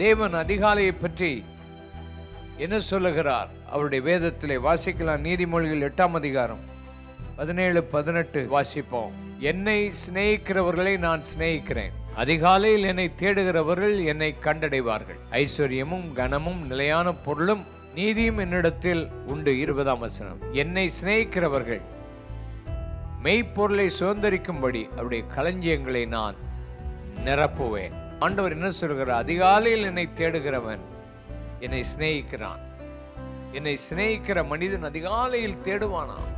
தேவன் அதிகாலையை பற்றி என்ன சொல்லுகிறார்? அவருடைய வேதத்திலே வாசிக்கலாம். நீதிமொழிகள் எட்டாம் அதிகாரம் பதினேழு பதினெட்டு வாசிப்போம். என்னை சிநேகிக்கிறவர்களை நான் சிநேகிக்கிறேன். அதிகாலையில் என்னை தேடுகிறவர்கள் என்னை கண்டடைவார்கள். ஐஸ்வர்யமும் கனமும் நிலையான பொருளும் நீதியும் என்னிடத்தில் உண்டு. இருபதாம் வசனம். என்னை சிநேகிக்கிறவர்கள் மெய்ப்பொருளை சுதந்திரிக்கும்படி அவருடைய களஞ்சியங்களை நான் நிரப்புவேன். ஆண்டவர் என்ன சொல்கிறார்? அதிகாலையில் என்னை தேடுகிறவன் என்னை சிநேகிக்கிறான். என்னை சிநேகிக்கிற மனிதன் அதிகாலையில் தேடுவானாம்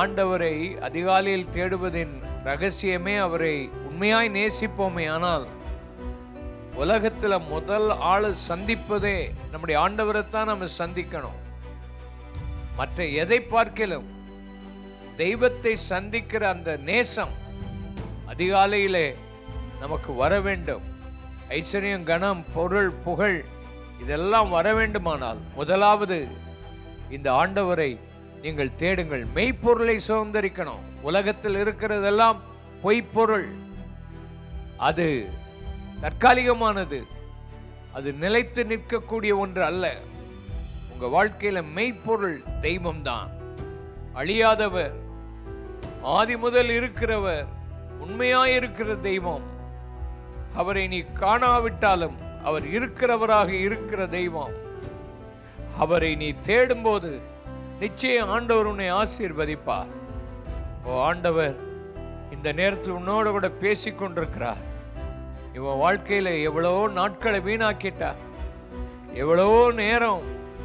ஆண்டவரை அதிகாலையில் தேடுவதின் ரகசியமே அவரை உண்மையாய் நேசிப்போமே. ஆனால் உலகத்தில் முதல் ஆளை சந்திப்பதே நம்முடைய ஆண்டவரைத்தான் நம்ம சந்திக்கணும். மற்ற எதை பார்க்கலும் தெய்வத்தை சந்திக்கிற அந்த நேசம் அதிகாலையிலே நமக்கு வர வேண்டும். ஐஸ்வர்யம் கணம் பொருள் புகழ் இதெல்லாம் வர வேண்டுமானால் முதலாவது இந்த ஆண்டவரை நீங்கள் தேடுங்கள். மெய்ப்பொருளை சுதந்திரிக்கணும். உலகத்தில் இருக்கிறதெல்லாம் பொய்ப்பொருள். அது தற்காலிகமானது. அது நிலைத்து நிற்கக்கூடிய ஒன்று அல்ல. உங்க வாழ்க்கையில மெய்ப்பொருள் தெய்வம்தான். அழியாதவர் ஆதி முதல் இருக்கிறவர் உண்மையாயிருக்கிற தெய்வம். அவரை நீ காணாவிட்டாலும் அவர் இருக்கிறவராக இருக்கிற தெய்வம். அவரை நீ தேடும்போது நிச்சயம் ஆண்டவர் உன்னை ஆசீர்வதிப்பார். ஓ ஆண்டவர் இந்த நேரத்தில் உன்னோட கூட பேசிக் கொண்டிருக்கிறார். இவன் வாழ்க்கையில் எவ்வளவோ நாட்களை வீணாக்கிட்டார். எவ்வளவோ நேரம்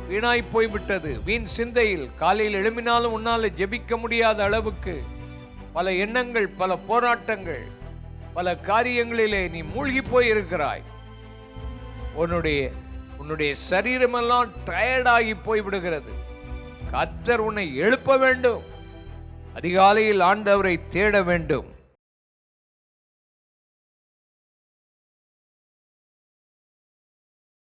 வீணாய் போய்விட்டது. வீண் சிந்தையில் காலையில் எழுப்பினாலும் உன்னால் ஜெபிக்க முடியாத அளவுக்கு பல எண்ணங்கள் பல போராட்டங்கள் பல காரியங்களிலே நீ மூழ்கி போயிருக்கிறாய். உன்னுடைய உன்னுடைய சரீரமெல்லாம் டயர்டாகி போய்விடுகிறது. கத்தர் உன்னை எழுப்ப வேண்டும். அதிகாலையில் ஆண்டவரை தேட வேண்டும்.